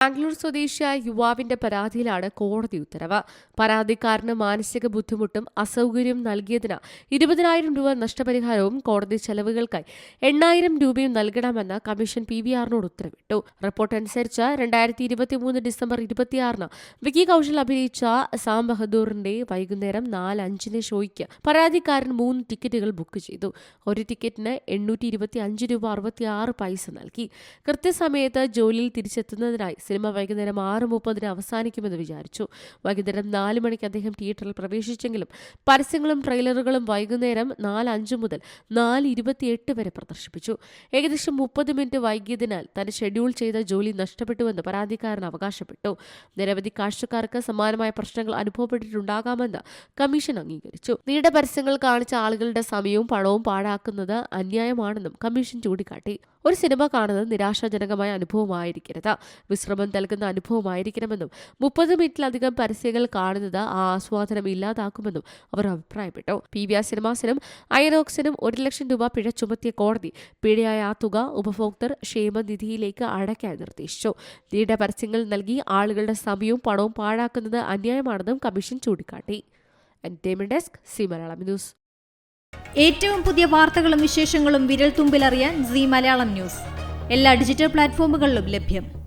ബാംഗ്ലൂർ സ്വദേശിയായ യുവാവിന്റെ പരാതിയിലാണ് കോടതി ഉത്തരവ്. പരാതിക്കാരന് മാനസിക ബുദ്ധിമുട്ടും അസൗകര്യവും നൽകിയതിന് ഇരുപതിനായിരം രൂപ നഷ്ടപരിഹാരവും കോടതി ചെലവുകൾക്കായി എണ്ണായിരം രൂപയും നൽകണമെന്ന് കമ്മീഷൻ പി വി ആറിനോട് ഉത്തരവിട്ടു. റിപ്പോർട്ട് അനുസരിച്ച് രണ്ടായിരത്തി ഇരുപത്തിമൂന്ന് ഡിസംബർ ഇരുപത്തിയാറിന് വിക്കി കൌശൽ അഭിനയിച്ച സാം ബഹദൂറിന്റെ വൈകുന്നേരം നാല് അഞ്ചിന് ഷോയ്ക്ക് പരാതിക്കാരൻ മൂന്ന് ടിക്കറ്റുകൾ ബുക്ക് ചെയ്തു. ഒരു ടിക്കറ്റിന് എണ്ണൂറ്റി ഇരുപത്തി അഞ്ച് രൂപ അറുപത്തിയാറ് പൈസ നൽകി. കൃത്യസമയത്ത് ജോലിയിൽ തിരിച്ചെത്തുന്നതിനായി സിനിമ വൈകുന്നേരം ആറ് മുപ്പതിന് അവസാനിക്കുമെന്ന് വിചാരിച്ചു. വൈകുന്നേരം നാല് മണിക്ക് അദ്ദേഹം തിയേറ്ററിൽ പ്രവേശിച്ചെങ്കിലും പരസ്യങ്ങളും ട്രെയിലറുകളും വൈകുന്നേരം നാല് അഞ്ച് മുതൽ നാല് ഇരുപത്തിയെട്ട് വരെ പ്രദർശിപ്പിച്ചു. ഏകദേശം മുപ്പത് മിനിറ്റ് വൈകിയതിനാൽ തന്റെ ഷെഡ്യൂൾ ചെയ്ത ജോലി നഷ്ടപ്പെട്ടുവെന്ന് പരാതിക്കാരൻ അവകാശപ്പെട്ടു. നിരവധി കാഴ്ചക്കാർക്ക് സമാനമായ പ്രശ്നങ്ങൾ അനുഭവപ്പെട്ടിട്ടുണ്ടാകാമെന്ന് കമ്മീഷൻ അംഗീകരിച്ചു. നീണ്ട പരസ്യങ്ങൾ കാണിച്ച ആളുകളുടെ സമയവും പണവും പാഴാക്കുന്നത് അന്യായമാണെന്നും കമ്മീഷൻ ചൂണ്ടിക്കാട്ടി. ഒരു സിനിമ കാണുന്നത് നിരാശാജനകമായ അനുഭവമായിരിക്കരുത്. വിശ്രമം നൽകുന്ന അനുഭവമായിരിക്കണമെന്നും മുപ്പത് മിനിറ്റിലധികം പരസ്യങ്ങൾ കാണുന്നത് ആ ആസ്വാദനം ഇല്ലാതാക്കുമെന്നും അവർ അഭിപ്രായപ്പെട്ടു. പി വി ആർ സിനിമാസിനും അയനോക്സിനും ഒരു ലക്ഷം രൂപ പിഴ ചുമത്തിയ കോടതി പിഴയായ ആ തുക ഉപഭോക്തൃ ക്ഷേമനിധിയിലേക്ക് അടയ്ക്കാൻ നിർദ്ദേശിച്ചു. നീണ്ട പരസ്യങ്ങൾ നൽകി ആളുകളുടെ സമയവും പണവും പാഴാക്കുന്നത് അന്യായമാണെന്നും കമ്മീഷൻ ചൂണ്ടിക്കാട്ടി. Desk C Malayalam news. ഏറ്റവും പുതിയ വാർത്തകളും വിശേഷങ്ങളും വിരൽ തുമ്പിലറിയാൻ സി മലയാളം ന്യൂസ്. എല്ലാ ഡിജിറ്റൽ പ്ലാറ്റ്ഫോമുകളിലും ലഭ്യം.